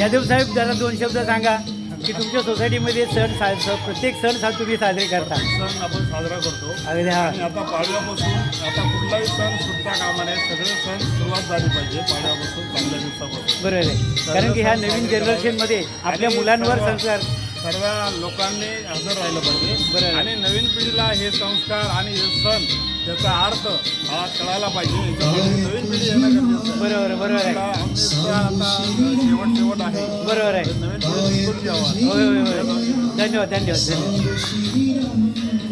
यादव साहेब जरा दोन शब्द सांगा की तुमच्या सोसायटीमध्ये सण सा प्रत्येक सण सा तुम्ही साजरे करता? सण आपण साजरा करतो. अगदी हा. आता पाडव्यापासून आता कुठलाही सण सुद्धा कामा नये सगळे सण सुरुवात झाली पाहिजे पाडव्यापासून चांगल्या दिवसापासून. बरोबर आहे. कारण की ह्या नवीन जनरेशनमध्ये आपल्या मुलांवर संस्कार सर्व लोकांनी हजर राहिलं पाहिजे. बरोबर. आणि नवीन पिढीला हे संस्कार आणि हे सण त्याचा अर्थ हा कळायला पाहिजे. नवीन पिढी येणं गरजेचं आहे. बरोबर बरोबर आहे. आता शेवट शेवट आहे. बरोबर आहे. नवीन पिढी शिकून घ्यावा होय होय होय. धन्यवाद धन्यवाद. धन्यवाद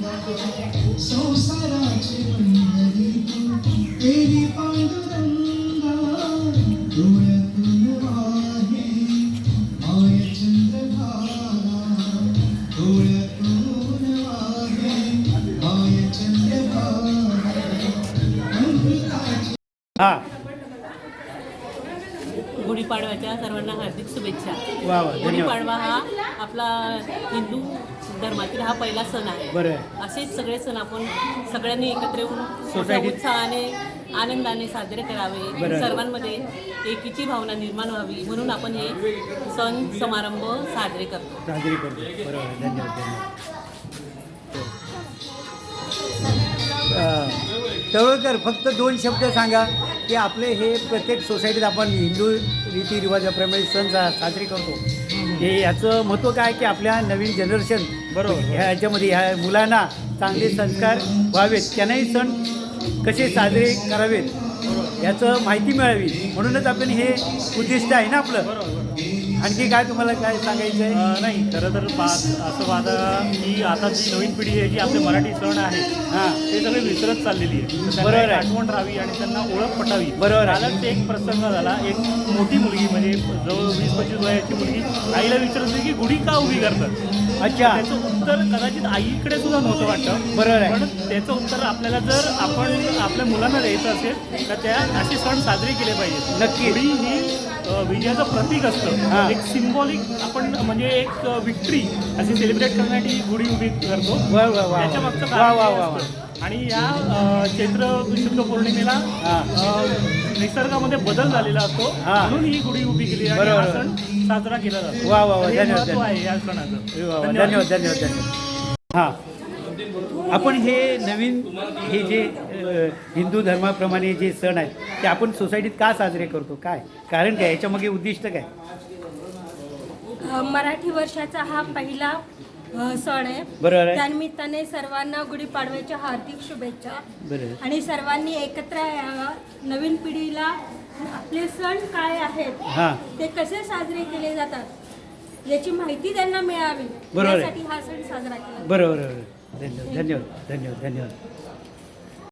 हा. गुढीपाडव्याच्या सर्वांना हार्दिक शुभेच्छा. वा वा धन्यवाद. गुढीपाडवा हा आपला हिंदू धर्मातील हा पहिला सण आहे. बरं आहे. असेच सगळे सण आपण सगळ्यांनी एकत्र येऊन मोठ्या उत्साहाने आनंदाने साजरे करावे. सर्वांमध्ये एकीची भावना निर्माण व्हावी म्हणून आपण हे सण समारंभ साजरे करतो. साजरी करतो. बरोबर आहे. धन्यवाद धन्यवाद. तळवळकर फक्त दोन शब्द सांगा की आपले हे प्रत्येक सोसायटीत आपण हिंदू रीतिरिवाजाप्रमाणे सण सा साजरे करतो. हे याचं महत्त्व काय की आपल्या नवीन जनरेशन बरोबर. ह्याच्यामध्ये ह्या मुलांना चांगले संस्कार व्हावेत. त्यांनाही सण कसे साजरे करावेत याचं माहिती मिळावी. म्हणूनच आपण हे उद्दिष्ट आहे ना आपलं. आणखी काय तुम्हाला काय सांगायचं आहे अ, नाही खरं तर पा असं माझं की आता जी नवीन पिढी आहे जी आपले मराठी सण आहे हां. ते सगळे विसरत चाललेली आहे. तर त्यांना बरोबर एक. आठवण राहावी आणि त्यांना ओळख पटावी. बरोबर आहे. कालच एक प्रसंग झाला. एक मोठी मुलगी म्हणजे जवळ वीस पंचवीस वयाची मुलगी आईला विचारत होती की गुढी का उभी करतात? अच्छा. त्याचं उत्तर कदाचित आईकडे सुद्धा नव्हतं वाटतं. बरोबर आहे. पण त्याचं उत्तर आपल्याला जर आपण आपल्या मुलांना द्यायचं असेल तर त्या असे सण साजरे केले पाहिजेत. नक्की. गुढी ही विजयाचं प्रतीक. असतं. एक सिम्बॉलिक आपण म्हणजे एक विक्ट्री अशी सेलिब्रेट करण्यासाठी गुढी उभी करतो. त्याच्या मागचं. आणि या चैत्र शुद्ध पौर्णिमेला निसर्गामध्ये बदल झालेला असतो. म्हणून ही गुढी उभी केली आणि सण साजरा केला जातो. वा वा वा. धन्यवाद आहे या सणाचं. धन्यवाद धन्यवाद. हां. आपण हे नवीन हे जे हिंदू धर्माप्रमाणे जे सण आहेत ते आपण सोसायटीत का साजरे करतो? काय? कारण काय? याच्यामागे उद्दिष्ट काय? मराठी वर्षाचा हा पहिला सण आहे. बरोबर आहे त्यानिमित्ताने सर्वांना गुढीपाडव्याच्या हार्दिक शुभेच्छा. बरं. आणि सर्वांनी एकत्र यावं. नवीन पिढीला आपले सण काय आहेत हां. ते कसे साजरे केले जातात याची माहिती त्यांना मिळावी बरोबर आहे. यासाठी हा सण साजरा केला. बरोबर बरोबर धन्यवाद धन्यवाद धन्यवाद धन्यवाद